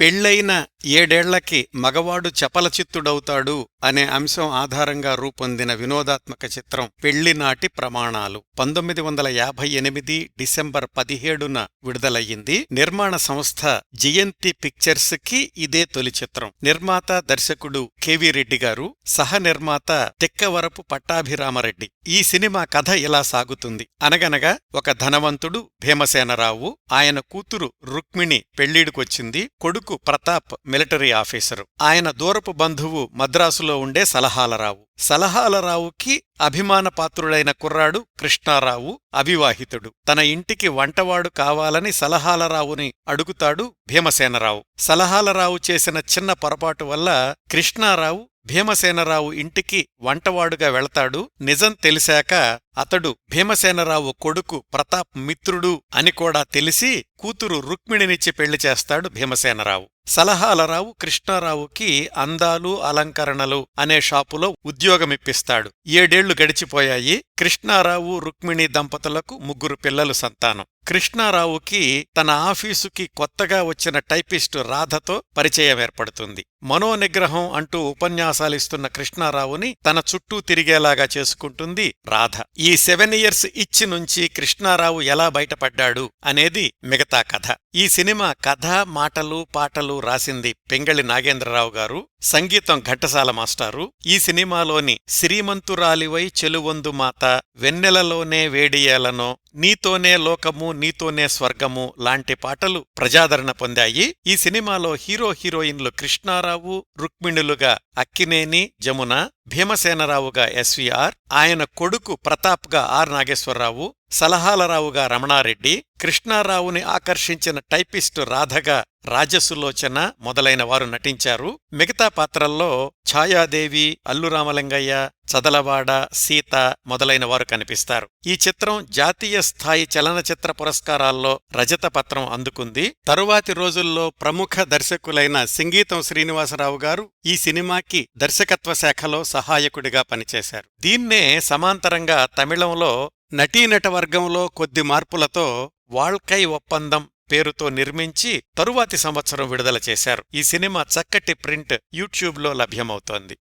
పెళ్ళైన ఏడేళ్ళకి మగవాడు చపలచిత్తుడవుతాడు. అనే అంశం ఆధారంగా రూపొందిన వినోదాత్మక చిత్రం పెళ్ళినాటి ప్రమాణాలు. పంతొమ్మిది వందల యాభై ఎనిమిది డిసెంబర్ పదిహేడున విడుదలయ్యింది. నిర్మాణ సంస్థ జయంతి పిక్చర్స్కి ఇదే తొలి చిత్రం. నిర్మాత దర్శకుడు కెవి రెడ్డి గారు సహ నిర్మాత తెక్కవరపు పట్టాభిరామరెడ్డి. ఈ సినిమా కథ ఇలా సాగుతుంది. అనగనగా ఒక ధనవంతుడు భీమసేనరావు ఆయన కూతురు రుక్మిణి పెళ్ళిడికొచ్చింది. కొడుకు ప్రతాప్ మిలిటరీ ఆఫీసరు. ఆయన దూరపు బంధువు మద్రాసులో ఉండే సలహాలరావు. సలహాలరావుకి అభిమానపాత్రుడైన కుర్రాడు కృష్ణారావు అవివాహితుడు. తన ఇంటికి వంటవాడు కావాలని సలహాలరావుని అడుగుతాడు భీమసేనరావు. సలహాలరావు చేసిన చిన్న పొరపాటు వల్ల కృష్ణారావు భీమసేనరావు ఇంటికి వంటవాడుగా వెళతాడు. నిజం తెలిసాక అతడు భీమసేనరావు కొడుకు ప్రతాప్ మిత్రుడు అని కూడా తెలిసి కూతురు రుక్మిణినిచ్చి పెళ్ళి చేస్తాడు భీమసేనరావు. సలహాలరావు కృష్ణారావుకి అందాలు అలంకరణలు అనే షాపులో ఉద్యోగమిప్పిస్తాడు. ఏడేళ్ళు గడిచిపోయాయి. కృష్ణారావు రుక్మిణి దంపతులకు ముగ్గురు పిల్లలు సంతానం. కృష్ణారావుకి తన ఆఫీసుకి కొత్తగా వచ్చిన టైపిస్టు రాధతో పరిచయం ఏర్పడుతుంది. మనోనిగ్రహం అంటూ ఉపన్యాసాలిస్తున్న కృష్ణారావుని తన చుట్టూ తిరిగేలాగా చేసుకుంటుంది రాధ. ఈ సెవెన్ ఇయర్స్ ఇచ్చి నుంచి కృష్ణారావు ఎలా బయటపడ్డాడు అనేది మిగతా కథ. ఈ సినిమా కథ మాటలు పాటలు రాసింది పెంగళి నాగేంద్రరావు గారు సంగీతం ఘట్టసాల మాస్టారు. ఈ సినిమాలోని శ్రీమంతురాలివై చెలువొందు మాత వెన్నెలలోనే వేడియేలనో నీతోనే లోకము నీతోనే స్వర్గము లాంటి పాటలు ప్రజాదరణ పొందాయి. ఈ సినిమాలో హీరో హీరోయిన్లు కృష్ణారావు రుక్మిణులుగా అక్కినేని జమున భీమసేనరావుగా ఎస్వీఆర్ ఆయన కొడుకు ప్రతాప్గా ఆర్ నాగేశ్వరరావు సలహాలరావుగా రమణారెడ్డి కృష్ణారావుని ఆకర్షించిన టైపిస్టు రాధగా రాజసులోచన మొదలైన వారు నటించారు. మిగతా పాత్రల్లో ఛాయాదేవి అల్లురామలింగయ్య చదలవాడ సీత మొదలైన వారు కనిపిస్తారు. ఈ చిత్రం జాతీయ స్థాయి చలనచిత్ర పురస్కారాల్లో రజత పత్రం అందుకుంది. తరువాతి రోజుల్లో ప్రముఖ దర్శకులైన సంగీతం శ్రీనివాసరావు గారు ఈ సినిమాకి దర్శకత్వ శాఖలో సహాయకుడిగా పనిచేశారు. దీన్నే సమాంతరంగా తమిళంలో నటీనట వర్గంలో కొద్ది మార్పులతో వాళ్కై ఒప్పందం పేరుతో నిర్మించి తరువాతి సంవత్సరం విడుదల చేశారు. ఈ సినిమా చక్కటి ప్రింట్ యూట్యూబ్లో లభ్యమవుతోంది.